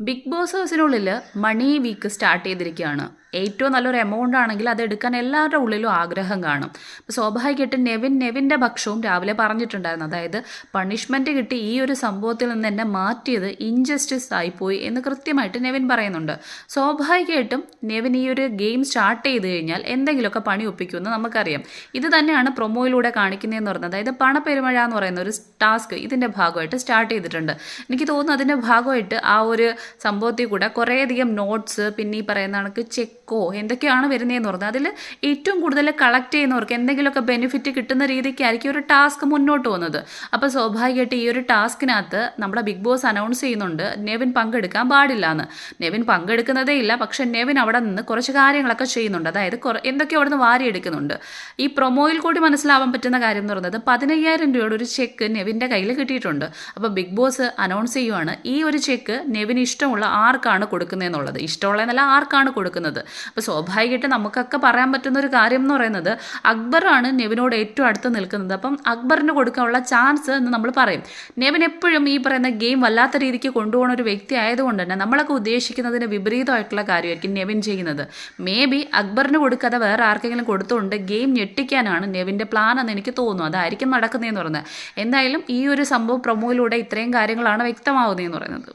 Big Boss ഹൗസിനുള്ളിൽ money week start ചെയ്തിരിക്കുകയാണ്. ഏറ്റവും നല്ലൊരു എമൗണ്ട് ആണെങ്കിൽ അത് എടുക്കാൻ എല്ലാവരുടെ ഉള്ളിലും ആഗ്രഹം കാണും. അപ്പോൾ സ്വാഭാവികമായിട്ടും നെവിൻ നെവിന്റെ ഭക്ഷവും രാവിലെ പറഞ്ഞിട്ടുണ്ടായിരുന്നു. അതായത് പണിഷ്മെന്റ് കിട്ടി ഈ ഒരു സംഭവത്തിൽ നിന്ന് എന്നെ മാറ്റിയത് ഇൻജസ്റ്റിസ് ആയിപ്പോയി എന്ന് കൃത്യമായിട്ട് നെവിൻ പറയുന്നുണ്ട്. സ്വാഭാവികമായിട്ടും നെവിൻ ഈ ഒരു ഗെയിം സ്റ്റാർട്ട് ചെയ്ത് കഴിഞ്ഞാൽ എന്തെങ്കിലുമൊക്കെ പണി ഒപ്പിക്കുമെന്ന് നമുക്കറിയാം. ഇത് തന്നെയാണ് പ്രൊമോയിലൂടെ കാണിക്കുന്നതെന്ന് പറയുന്നത് അതായത് പണപ്പെരുമഴ എന്ന് പറയുന്ന ഒരു ടാസ്ക് ഇതിന്റെ ഭാഗമായിട്ട് സ്റ്റാർട്ട് ചെയ്തിട്ടുണ്ട്. എനിക്ക് തോന്നുന്നു അതിന്റെ ഭാഗമായിട്ട് ആ ഒരു സംഭവത്തിൽ കൂടെ കുറേയധികം നോട്ട്സ് പിന്നെ ഈ പറയുന്ന കണക്ക് ചെക്കോ എന്തൊക്കെയാണ് വരുന്നതെന്ന് പറഞ്ഞാൽ അതിൽ ഏറ്റവും കൂടുതൽ കളക്ട് ചെയ്യുന്നവർക്ക് എന്തെങ്കിലുമൊക്കെ ബെനിഫിറ്റ് കിട്ടുന്ന രീതിക്കായിരിക്കും ഒരു ടാസ്ക് മുന്നോട്ട് പോകുന്നത്. അപ്പോൾ സ്വാഭാവികമായിട്ട് ഈ ഒരു ടാസ്കിനകത്ത് നമ്മുടെ ബിഗ് ബോസ് അനൗൺസ് ചെയ്യുന്നുണ്ട് നെവിൻ പങ്കെടുക്കാൻ പാടില്ല എന്ന് നെവിൻ പങ്കെടുക്കുന്നതേ ഇല്ല പക്ഷെ നെവിൻ അവിടെ നിന്ന് കുറച്ച് കാര്യങ്ങളൊക്കെ ചെയ്യുന്നുണ്ട്. അതായത് എന്തൊക്കെ അവിടെ നിന്ന് വാരിയെടുക്കുന്നുണ്ട്. ഈ പ്രൊമോയിൽ കൂടി മനസ്സിലാവാൻ പറ്റുന്ന കാര്യം എന്ന് പറയുന്നത് പതിനയ്യായിരം രൂപയുടെ ഒരു ചെക്ക് നെവിന്റെ കയ്യിൽ കിട്ടിയിട്ടുണ്ട്. അപ്പോൾ ബിഗ് ബോസ് അനൗൺസ് ചെയ്യുവാണ് ഈ ഒരു ചെക്ക് നെവിന് ഇഷ്ടമുള്ള ആർക്കാണ് കൊടുക്കുന്നതെന്നുള്ളത് ഇഷ്ടമുള്ളതെന്നല്ല ആർക്കാണ് കൊടുക്കുന്നത്? അപ്പോൾ സ്വാഭാവികമായിട്ട് നമുക്കൊക്കെ പറയാൻ പറ്റുന്ന ഒരു കാര്യം എന്ന് പറയുന്നത് അക്ബറാണ് നെവിനോട് ഏറ്റവും അടുത്ത് നിൽക്കുന്നത്. അപ്പം അക്ബറിന് കൊടുക്കാനുള്ള ചാൻസ് എന്ന് നമ്മൾ പറയും. നെവിൻ എപ്പോഴും ഈ പറയുന്ന ഗെയിം വല്ലാത്ത രീതിക്ക് കൊണ്ടുപോകുന്ന ഒരു വ്യക്തി ആയതുകൊണ്ട് തന്നെ നമ്മളൊക്കെ ഉദ്ദേശിക്കുന്നതിന് വിപരീതമായിട്ടുള്ള കാര്യമായിരിക്കും നെവിൻ ചെയ്യുന്നത്. മേ ബി അക്ബറിന് കൊടുക്കാതെ വേറെ ആർക്കെങ്കിലും കൊടുത്തുകൊണ്ട് ഗെയിം ഞെട്ടിക്കാനാണ് നെവിന്റെ പ്ലാൻ എന്ന് എനിക്ക് തോന്നുന്നു. അതായിരിക്കും നടക്കുന്നതെന്ന് പറയുന്നത്. എന്തായാലും ഈ ഒരു സംഭവം പ്രൊമോയിലൂടെ ഇത്രയും കാര്യങ്ങളാണ് വ്യക്തമാവുന്നതെന്ന് പറയുന്നത്.